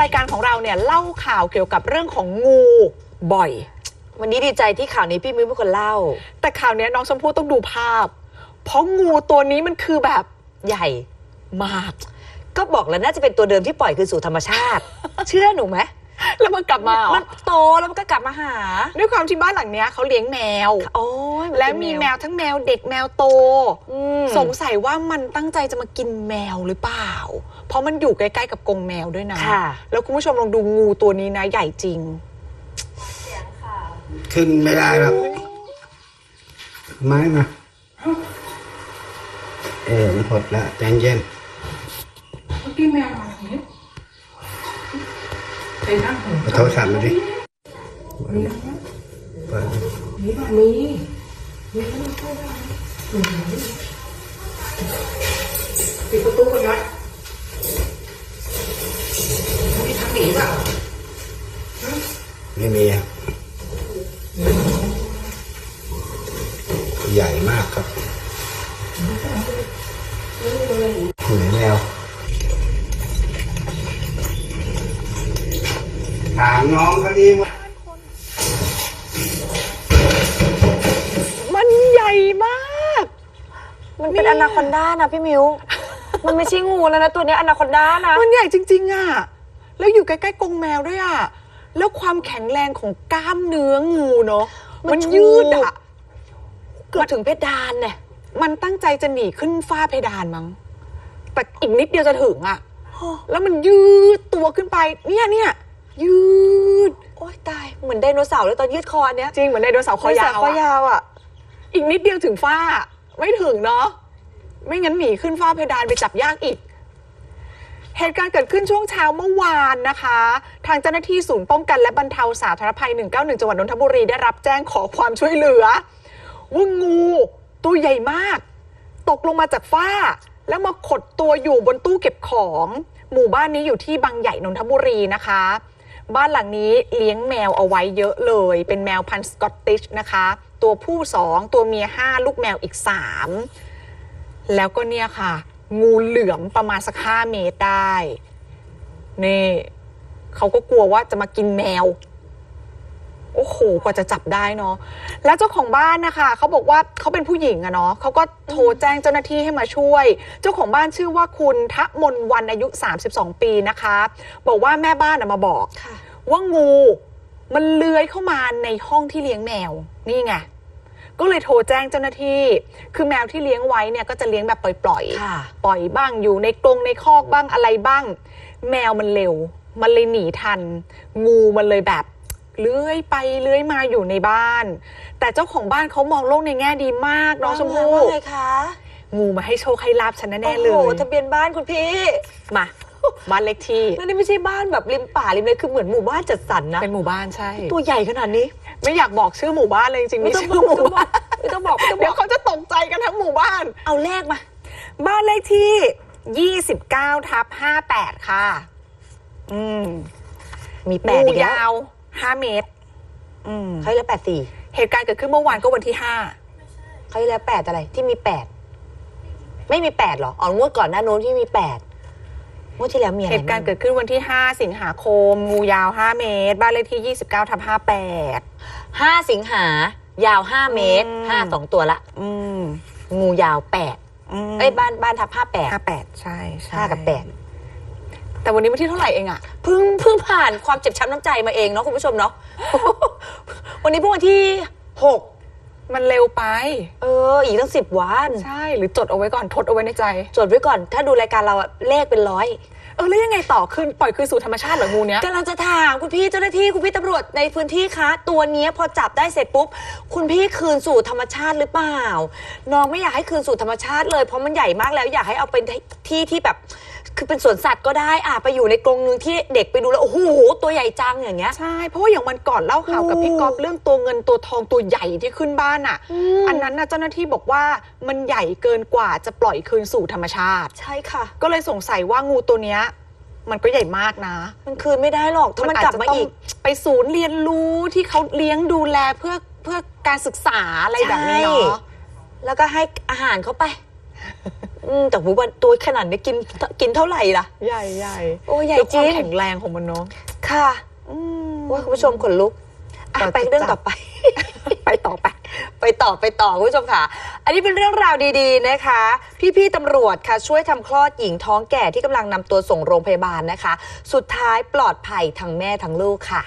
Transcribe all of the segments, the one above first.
รายการของเราเนี่ยเล่าข่าวเกี่ยวกับเรื่องของงูบ่อย วันนี้ดีใจที่ข่าวนี้พี่มิ้วเป็นคนเล่า แต่ข่าวเนี้ยน้องชมพู่ต้องดูภาพ เพราะงูตัวนี้มันคือแบบใหญ่มาก ก็บอกแล้วน่าจะเป็นตัวเดิมที่ปล่อยคืนสู่ธรรมชาติ เชื่อหนูไหม แล้วมันกลับมาเหรอมันโตแล้วมันก็กลับมาหา ด้วยความที่บ้านหลังเนี้ยเขาเลี้ยงแมว โอ้ยนและเป็นมีแมวทั้งแมวเด็กแมวโต อืมสงสัยว่ามันตั้งใจจะมากินแมวหรือเปล่า เพราะมันอยู่ใกล้ๆกับกรงแมวด้วยนะ ค่ะ แล้วคุณผู้ชมลองดูงูตัวนี้นะ ใหญ่จริง ขึ้นไม่ได้หรอกไม้มาเออมันหดแล้วใจเย็นเมื่อกี้แมวมาอ เอาโทรศัพท์มาดิเปิดปิดประตูก่อนนะมีทางหนีเปล่าไม่มีอะใหญ่มากครับเหนื่อยแมวถาม น้องเขาดีมั้ยมันใหญ่มาก มันเป็นอนาคอนด้านะพี่มิว มันไม่ใช่งูแล้วนะตัวเนี้ยอนาคอนด้านะ มันใหญ่จริง ๆอะ แล้วอยู่ใกล้ๆกรงแมวด้วยอะ แล้วความแข็งแรงของกล้ามเนื้องูเนาะ มัมันนชูยืดอะ เกือบถึงเพดานเนี่ย มันตั้งใจจะหนีขึ้นฝ้าเพดานมั้ง แต่อีกนิดเดียวจะถึงอะ แล้วมันยืดตัวขึ้นไป เนี่ยเนี่ย ยืด โอ๊ยตาย เหมือนไดโนเสาร์เลยตอนยืดคออันเนี้ยจริงเหมือนไดโนเสาร์คอยาวคออะยาวอะ อีกนิดเดียวถึงฝ้า ไม่ถึงเนาะ ไม่งั้นหนีขึ้นฝ้าเพดานไปจับยากอีก เหตุการณ์เกิดขึ้นช่วงเช้าเมื่อวานนะคะ ทางเจ้าหน้าที่ศูนย์ป้องกันและบรรเทาสาธารณภัย 191 จังหวัดนนทบุรีได้รับแจ้งขอความช่วยเหลือว่างูตัวใหญ่มาก ตกลงมาจากฝ้า แล้วมาขดตัวอยู่บนตู้เก็บของ หมู่บ้านนี้อยู่ที่บางใหญ่นนทบุรีนะคะ บ้านหลังนี้เลี้ยงแมวเอาไว้เยอะเลย เป็นแมวพันธุ์สกอตติชนะคะ ตัวผู้สองตัวเมียห้าลูกแมวอีกสามแล้วก็เนี่ยค่ะ งูเหลือมประมาณสักห้าเมตรได้ นี่เขาก็กลัวว่าจะมากินแมว โอ้โหกว่าจะจับได้เนาะแล้วเจ้าของบ้านนะคะเขาบอกว่าเขาเป็นผู้หญิงอะเนาะเขาก็โทรแจ้งเจ้าหน้าที่ให้มาช่วย เจ้าของบ้านชื่อว่าคุณทะมนวันอายุ 32 ปีนะคะ บอกว่าแม่บ้านอะมาบอกค่ะว่างูมันเลื้อยเข้ามาในห้องที่เลี้ยงแมวนี่ไงก็เลยโทรแจ้งเจ้าหน้าที่ คือแมวที่เลี้ยงไว้เนี่ยก็จะเลี้ยงแบบปล่อยๆค่ะปล่อยบ้างอยู่ในกรงในคอกบ้างอะไรบ้าง แมวมันเร็ว มันเลยหนีทัน งูมันเลยแบบ เลื้อยไปเลื้อยมาอยู่ในบ้าน แต่เจ้าของบ้านเขามองโลกในแง่ดีมากน้องชมพู่ว่าไงคะงูมาให้โชคให้ลาบฉันแน่ๆเลโอ้โหยทะเบียนบ้านคุณพี่มาบ้านเล็กที่แล้วนี่ไม่ใช่บ้านแบบริมป่าริมเลยคือเหมือนหมู่บ้านจัดสรรนะเป็นหมู่บ้านใช่ ตัวใหญ่ขนาดนี้ ไม่อยากบอกชื่อหมู่บ้านเลยจริงๆไม่มีต้องชื่อหมู่บ้านไม่ต้องบอกไม่ต้องบเดี๋ยอวกเขาจะตกใจกันทั้งหมู่บ้าน เอาเลขมา บ้านเลขที่ 29ทับ58 ค่ะ อืม มีแปดงูอีกแล้ว ยาว5เมตร อืมเขาให้แล้วแปดสี่เหตุการณ์เกิดขึ้นเมื่อวานก็วันที่เขาให้แล้วแปดอะไร ที่มีแปดไม่มีแปดเหรออ๋องวดก่อนหน้านู้นที่มีแปดงวดที่แล้วมี5อะไรเหตุการณ์เกิดขึ้นวันที่5สิงหาคม งูยาว5เมตร บ้านเลขที่29ทับ58ห้าสิงหายาวห้าเมตรอืมห้าสองตัวละอืมงูยาวแปดอืมเอ้ยบ้านบ้านทับห้าแปด58ใช่ใช่ห้ากับแปด แต่วันนี้วันที่เท่าไหร่เองอะเพิ่งเพิ่งผ่านความเจ็บช้ำน้ำใจมาเองเนาะคุณผู้ชมเนาะ วันนี้เพิ่งวันที่หกมันเร็วไป เออ อีกตั้งสิบวันใช่ หรือจดเอาไว้ก่อนทดเอาไว้ในใจ จดไว้ก่อน ถ้าดูรายการเราอะเลขเป็นร้อย เออแล้วยังไงต่อคืนปล่อยคืนสู่ธรรมชาติเหรองูเนี้ย กำลังจะถามคุณพี่เจ้าหน้าที่คุณพี่ตำรวจในพื้นที่คะ ตัวเนี้ยพอจับได้เสร็จปุ๊บ คุณพี่คืนสู่ธรรมชาติหรือเปล่า น้องไม่อยากให้คืนสู่ธรรมชาติเลยเพราะมันใหญ่มากแล้วอยากให้เอาเป็นที่ที่แบบ คือเป็นสวนสัตว์ก็ได้อะไปอยู่ในกรงนึงที่เด็กไปดูแล้วโอ้โหตัวใหญ่จังอย่างเงี้ย ใช่ เพราะว่าอย่างวันก่อนเล่าข่าวกับพี่ก๊อฟเรื่องตัวเงินตัวทองตัวใหญ่ที่ขึ้นบ้านอะอืมอันนั้นนะเจ้าหน้าที่บอกว่ามันใหญ่เกินกว่าจะปล่อยคืนสู่ธรรมชาติ ใช่ค่ะ ก็เลยสงสัยว่างูตัวเนี้ยมันก็ใหญ่มากนะ มันคืนไม่ได้หรอกถ้ามันกลับมาอีกไปศูนย์เรียนรู้ที่เขาเลี้ยงดูแลเพื่อเพื่อการศึกษาอะไรแบบนี้เนาะแล้วก็ให้อาหารเขาไป อือืมแต่หูวันตัวขนาดนี้กินกินเท่าไหร่ล่ะ ใหญ่ใหญ่โอ้ใหญ่ด้วยความจริงแข็งแรงของมันเนาะค่ะอืมว่าคุณผู้ชมขนลุกอะต่อไปเรื่องจะจับต่อไป ไปต่อไป ไปต่อไปต่อคุณผู้ชมค่ะ อันนี้เป็นเรื่องราวดีๆนะคะ พี่ๆตำรวจค่ะ ช่วยทำคลอดหญิงท้องแก่ที่กำลังนำตัวส่งโรงพยาบาลนะคะ สุดท้ายปลอดภัยทั้งแม่ทั้งลูกค่ะ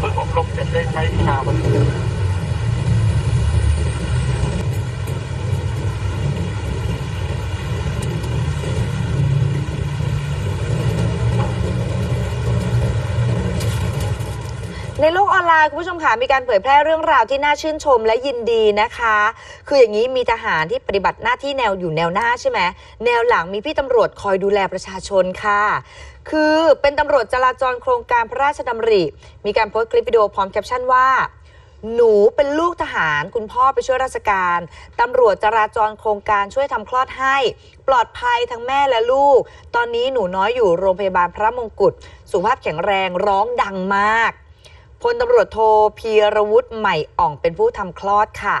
ฝึกอบรมเสร็จได้ใช้วิชาวันนี้ ในโลกออนไลน์คุณผู้ชมค่ะมีการเผยแพร่เรื่องราวที่น่าชื่นชมและยินดีนะคะ คืออย่างนี้มีทหารที่ปฏิบัติหน้าที่แนวอยู่แนวหน้าใช่ไหมแนวหลังมีพี่ตำรวจคอยดูแลประชาชนค่ะ คือเป็นตำรวจจราจรโครงการพระราชดำริ มีการโพสต์คลิปวิดีโอพร้อมแคปชั่นว่าหนูเป็นลูกทหารคุณพ่อไปช่วยราชการ ตำรวจจราจรโครงการช่วยทำคลอดให้ ปลอดภัยทั้งแม่และลูก ตอนนี้หนูน้อยอยู่โรงพยาบาลพระมงกุฎสุขภาพแข็งแรงร้องดังมาก พลตำรวจโทพีรวุฒิใหม่อ่องเป็นผู้ทำคลอดค่ะ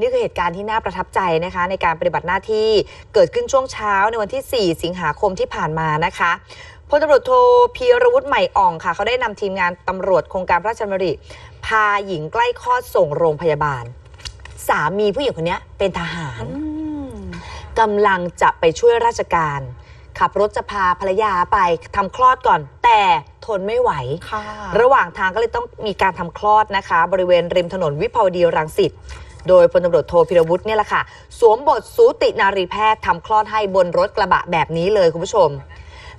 นี่คือเหตุการณ์ที่น่าประทับใจนะคะ ในการปฏิบัติหน้าที่เกิดขึ้นช่วงเช้าในวันที่ 4 สิงหาคมที่ผ่านมานะคะพลตำรวจโทพีรวุฒิใหม่อ่องค่ะ เขาได้นำทีมงานตำรวจโครงการพระราชดำริพาหญิงใกล้คลอดส่งโรงพยาบาล สามีผู้หญิงคนนี้เป็นทหารกำลังจะไปช่วยราชการ ขับรถจะพาภรรยาไปทำคลอดก่อน แต่ทนไม่ไหว ค่ะ ระหว่างทางก็เลยต้องมีการทำคลอดนะคะ บริเวณริมถนนวิภาวดีรังสิต โดยพลตำรวจโทพิรวุฒิเนี่ยแหละค่ะ สวมบทสูตินารีแพทย์ทำคลอดให้บนรถกระบะแบบนี้เลยคุณผู้ชม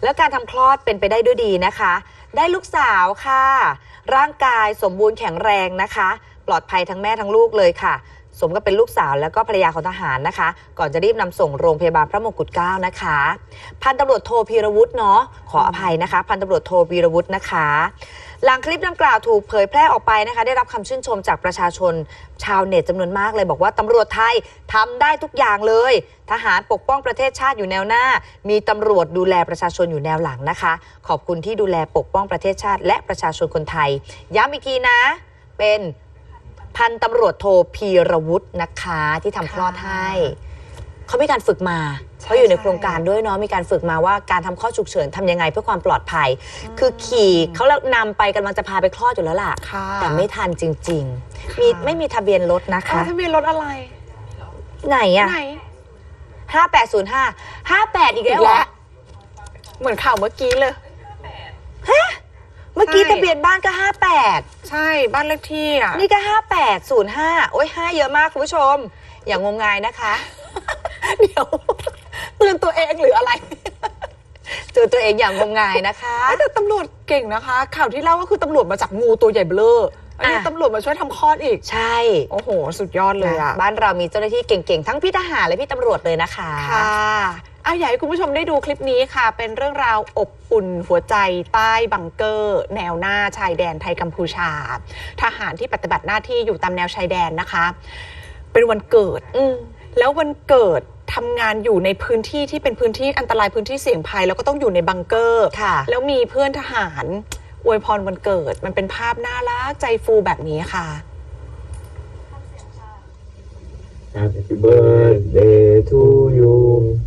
แล้วการทำคลอดเป็นไปได้ด้วยดีนะคะ ได้ลูกสาวค่ะ ร่างกายสมบูรณ์แข็งแรงนะคะ ปลอดภัยทั้งแม่ทั้งลูกเลยค่ะ สมกับเป็นลูกสาวแล้วก็ภรรยาของทหารนะคะ ก่อนจะรีบนำส่งโรงพยาบาลพระมงกุฎเกล้านะคะ พันตำรวจโทพีรวุฒิเนาะขออภัยนะคะ พันตำรวจโทพีรวุฒินะคะ หลังคลิปดังกล่าวถูกเผยแพร่ออกไปนะคะ ได้รับคำชื่นชมจากประชาชนชาวเน็ตจำนวนมากเลย บอกว่าตำรวจไทยทำได้ทุกอย่างเลย ทหารปกป้องประเทศชาติอยู่แนวหน้า มีตำรวจดูแลประชาชนอยู่แนวหลังนะคะ ขอบคุณที่ดูแลปกป้องประเทศชาติ และประชาชนคนไทย ย้ำอีกทีนะ เป็น พันตำรวจโทพีรวุฒินะคะที่ทำคลอดให้ เขามีการฝึกมาใช่เขาอยู่ในใช่โครงการด้วยเนาะมีการฝึกมาว่าการทำคลอดฉุกเฉินทำยังไงเพื่อความปลอดภัย คือขี่เขาแล้วนำไปกำลังจะพาไปคลอดอยู่แล้วล่ะ ค่ะแต่ไม่ทันจริงค่ะๆมีไม่มีทะเบียนรถนะอ้าคะวทะเบียนรถอะไรไหนอะไหน ห้าแปดศูนย์ห้าห้าแปดอีกอีแล้วกเหรแล้อวเหมือนข่าวเมื่อกี้เลย เมื่อกี้ใช่ทะเบียนบ้านก็ห้าแปดใช่บ้านเลขที่อะ นี่ก็ห้าแปดศูนย์ห้าโอ้ยห้าเยอะมากคุณผู้ชม อย่างงมงายนะคะ เดี๋ยวเตือนตัวเองหรืออะไรเจอตัวเองอย่างงมงายนะคะ แต่ตำรวจเก่งนะคะ ข่าวที่เล่าก็คือตำรวจมาจับงูตัวใหญ่เบ้ออันนี้อะตำรวจมาช่วยทำคลอดอีก ใช่ โอ้โห สุดยอดเลยอะ บ้านเรามีเจ้าหน้าที่เก่งๆ ทั้งพี่ทหารและพี่ตำรวจเลยนะคะ ค่ะ อะอยากให้คุณผู้ชมได้ดูคลิปนี้ค่ะ เป็นเรื่องราวอบอุ่นหัวใจใต้บังเกอร์ แนวหน้าชายแดนไทยกัมพูชา ทหารที่ปฏิบัติหน้าที่อยู่ตามแนวชายแดนนะคะ เป็นวันเกิดอืมแล้ววันเกิดทำงานอยู่ในพื้นที่ที่เป็นพื้นที่อันตรายพื้นที่เสี่ยงภัย แล้วก็ต้องอยู่ในบังเกอร์ค่ะแล้วมีเพื่อนทหาร อวยพรวันเกิด มันเป็นภาพน่ารักใจฟูแบบนี้ค่ะ Happy birthday to you.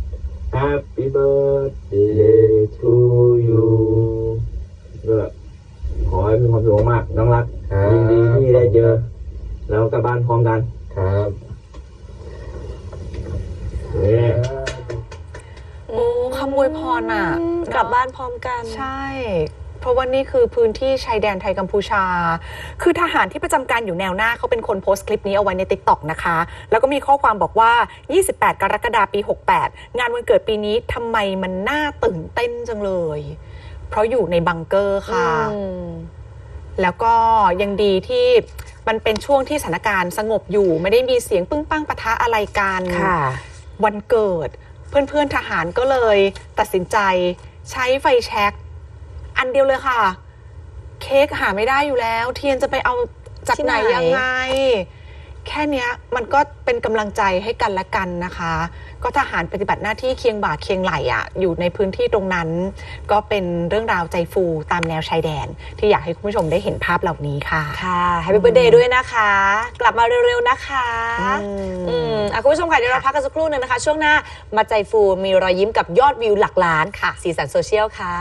เพราะว่านี่คือพื้นที่ชายแดนไทยกัมพูชา คือทหารที่ประจำการอยู่แนวหน้าเขาเป็นคนโพสต์คลิปนี้เอาไว้ใน t ิ k t o k นะคะ แล้วก็มีข้อความบอกว่า 28 กรกฎาคมปี 68 งานวันเกิดปีนี้ทำไมมันน่าตื่นเต้นจังเลย เพราะอยู่ในบังเกอร์ค่ะอืมแล้วก็ยังดีที่มันเป็นช่วงที่สถานการณ์สงบอยู่ ไม่ได้มีเสียงปึ้งปั้งปะทะอะไรกันค่ะวันเกิด เพื่อนๆทหารก็เลยตัดสินใจใช้ไฟแช็ก อันเดียวเลยค่ะ เค้กหาไม่ได้อยู่แล้ว เทียนจะไปเอาจากที่ไหไหนน ยังไง แค่เนี้ยมันก็เป็นกำลังใจให้กันและกันนะคะ ก็ทหารปฏิบัติหน้าที่เคียงบ่าเคียงไหลอะอยู่ในพื้นที่ตรงนั้น ก็เป็นเรื่องราวใจฟูตามแนวชายแดน ที่อยากให้คุณผู้ชมได้เห็นภาพเหล่านี้ค่ะ ค่ะแฮปปี้เบ t ร์ a เดย์ด้วยนะคะ กลับมาเร็ว ๆ นะคะอืมอืมอะคุณผู้ชมค่ะ เดี๋ยวเราพักกันสักครู่หนึ่งนะคะ ช่วงหน้ามาใจฟูมีรอยยิ้มกับยอดวิวหลักล้านค่ะ สีสันโซเชียลค่ะ